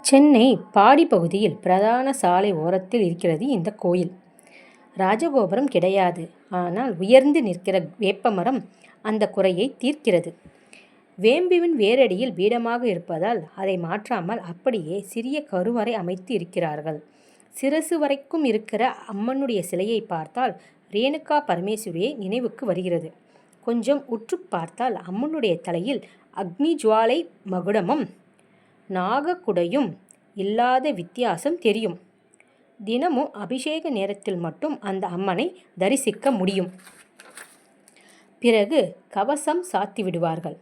சென்னை பாடி பகுதியில் பிரதான சாலை ஓரத்தில் இருக்கிறது இந்த கோயில். ராஜகோபுரம் கிடையாது. ஆனால் உயர்ந்து நிற்கிற வேப்பமரம் அந்த குறையை தீர்க்கிறது. வேம்புவின் வேரடியில் பீடமாக இருப்பதால் அதை மாற்றாமல் அப்படியே சிறிய கருவறை அமைத்து இருக்கிறார்கள். சிரசு வரைக்கும் இருக்கிற அம்மனுடைய சிலையை பார்த்தால் ரேணுகா பரமேஸ்வரியை நினைவுக்கு வருகிறது. கொஞ்சம் உற்றுப் பார்த்தால் அம்மனுடைய தலையில் அக்னி ஜுவாலை மகுடமும் நாகக்குடையும் இல்லாத வித்தியாசம் தெரியும். தினமும் அபிஷேக நேரத்தில் மட்டும் அந்த அம்மனை தரிசிக்க முடியும். பிறகு கவசம் சாத்தி விடுவார்கள்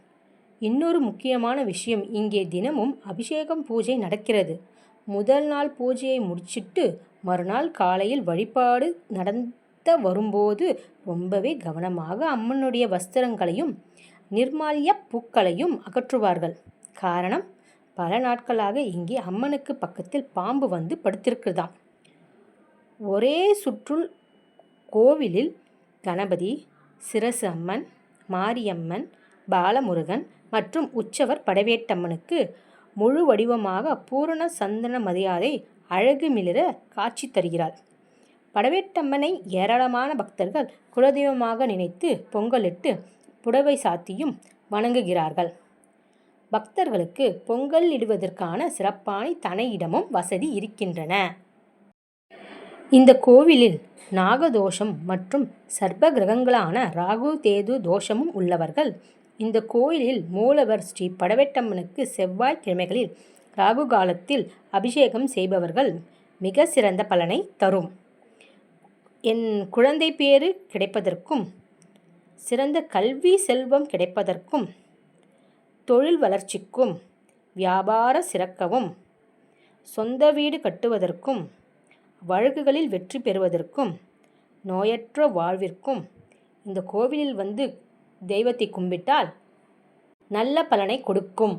இன்னொரு முக்கியமான விஷயம் இங்கே தினமும் அபிஷேகம் பூஜை நடக்கிறது. முதல் நாள் பூஜையை முடிச்சிட்டு மறுநாள் காலையில் வழிபாடு நடத்த வரும்போது ரொம்பவே கவனமாக அம்மனுடைய வஸ்திரங்களையும் நிர்மால்யப் பூக்களையும் அகற்றுவார்கள். காரணம் பல நாட்களாக இங்கே அம்மனுக்கு பக்கத்தில் பாம்பு வந்து படுத்திருக்குதாம். ஒரே சுற்றுல் கோவிலில் கணபதி, சிரசு அம்மன், மாரியம்மன், பாலமுருகன் மற்றும் உற்சவர் படவேட்டம்மனுக்கு முழு வடிவமாக பூரண சந்தன மரியாதை அழகு மிளிர காட்சி தருகிறாள். படவேட்டம்மனை ஏராளமான பக்தர்கள் குலதெய்வமாக நினைத்து பொங்கலிட்டு புடவை சாத்தியும் வணங்குகிறார்கள். பக்தர்களுக்கு பொங்கல் இடுவதற்கான சிறப்பான தனையிடமும் வசதி இருக்கின்றன. இந்த கோவிலில் நாகதோஷம் மற்றும் சர்ப்ப கிரகங்களான ராகு தேது தோஷமும் உள்ளவர்கள் இந்த கோயிலில் மூலவர் ஸ்ரீ படவேட்டம்மனுக்கு செவ்வாய் கிழமைகளில் ராகு காலத்தில் அபிஷேகம் செய்பவர்கள் மிக சிறந்த பலனை தரும். என் குழந்தை பேறு கிடைப்பதற்கும் சிறந்த கல்வி செல்வம் கிடைப்பதற்கும் தொழில் வளர்ச்சிக்கும் வியாபார சிறக்கவும் சொந்த வீடு கட்டுவதற்கும் வழக்குகளில் வெற்றி பெறுவதற்கும் நோயற்ற வாழ்விற்கும் இந்த கோவிலில் வந்து தெய்வத்தை கும்பிட்டால் நல்ல பலனை கொடுக்கும்.